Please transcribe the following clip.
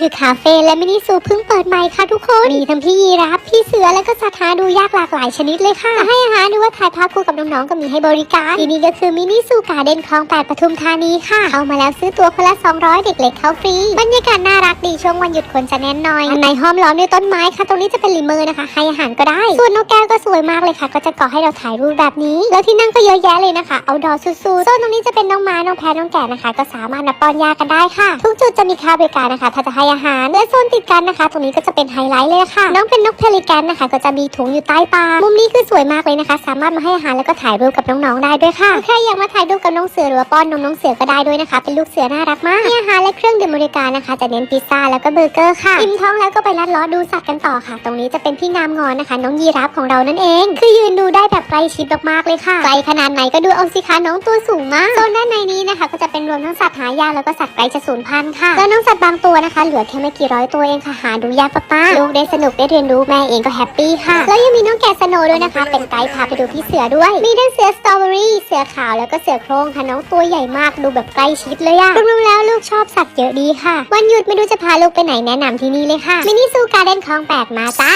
คือคาเฟ่และมินิซูเพิ่งเปิดใหม่ค่ะทุกคน มีทั้งพี่ยีราฟพี่เสือและก็สัตว์หาดูยากหลากหลายชนิดเลยค่ะจะให้อาหารหรือว่าถ่ายภาพคู่กับน้องๆก็มีให้บริการที่นี่ก็คือมินิซูการ์เด้นคลองแปดปทุมธานีค่ะ เข้ามาแล้วซื้อตัวคนละ 200 เด็กเล็กเข้าฟรี บรรยากาศน่ารักดีช่วงวันหยุดคนจะแน่นหน่อยอันในห้อมล้อมด้วยต้นไม้ค่ะ ตรงนี้จะเป็นริมเมอร์นะคะ ให้อาหารก็ได้ ส่วนนกแก้วก็สวยมากเลยค่ะ ก็จะเกาะให้เราถ่ายรูปแบบนี้ แล้วที่นั่งก็เยอะแยะเลยนะคะ เอาดอสุดๆโซนตรงนี้จะเป็นน้องม้าน้องแพะน้องแกะนะคะ ก็สามารถนับป้อนยากันได้ค่ะ ทุกจุดจะมีค่าบริการนะคะ ถ้าจะให้อาหารและโซนติดกันนะคะ ตรงนี้ก็จะเป็นไฮไลท์เลยค่ะ น้องเป็นนกเพลิแกนนะคะ ก็จะมีถุงอยู่ใต้ปามุมนี้คือสวยมากเลยนะคะ สามารถมาให้อาหารแล้วก็ถ่ายรูปกับน้องๆได้ด้วยค่ะ ใครอยากมาถ่ายรูปกับน้องเสือหรือว่าป้อนนมน้องเสือก็ได้ด้วยนะคะ เป็นลูกเสือน่ารักมากมีอาหารและเครื่องดื่มบริการนะคะ จะเน้นพิซซ่าแล้วก็เบอร์เกอร์ค่ะ อิ่มท้องแล้วก็ไปลัดล้อดูสัตว์กันต่อค่ะ ตรงนี้จะเป็นพี่งามงอนนะคะ น้องยีราฟของเรานั่นเอง คือยืนดูได้แบบ ใกล้ชิดมากๆเลยค่ะไกลขนาดไหนก็ดูเอาสิคะน้องตัวสูงมากโซนด้านในนี้นะคะ ก็จะเป็นรวมทั้งสัตว์หายากแล้วก็สัตว์ใกล้จะสูญพันธุ์ค่ะแล้วน้องสัตว์บางตัวนะคะ เหลือแค่ไม่กี่ร้อยตัวเองค่ะหาดูยากมากๆลูกได้สนุกได้เรียนรู้แม่เองก็แฮปปี้ค่ะแล้วยังมีน้องแกะสโนว์ด้วยนะคะ เป็นไกด์พาไปดูพี่เสือด้วย มีทั้งเสือสตรอเบอรี่เสือขาวแล้วก็เสือโคร่งค่ะน้องตัวใหญ่มากดูแบบใกล้ชิดเลยอะรวมๆแล้วลูกชอบสัตว์เยอะดีค่ะ วันหยุดไม่รู้จะพาลูกไปไหนแนะนำที่นี่เลยค่ะมินิซูการ์เด้นคลองแปดมาจ้า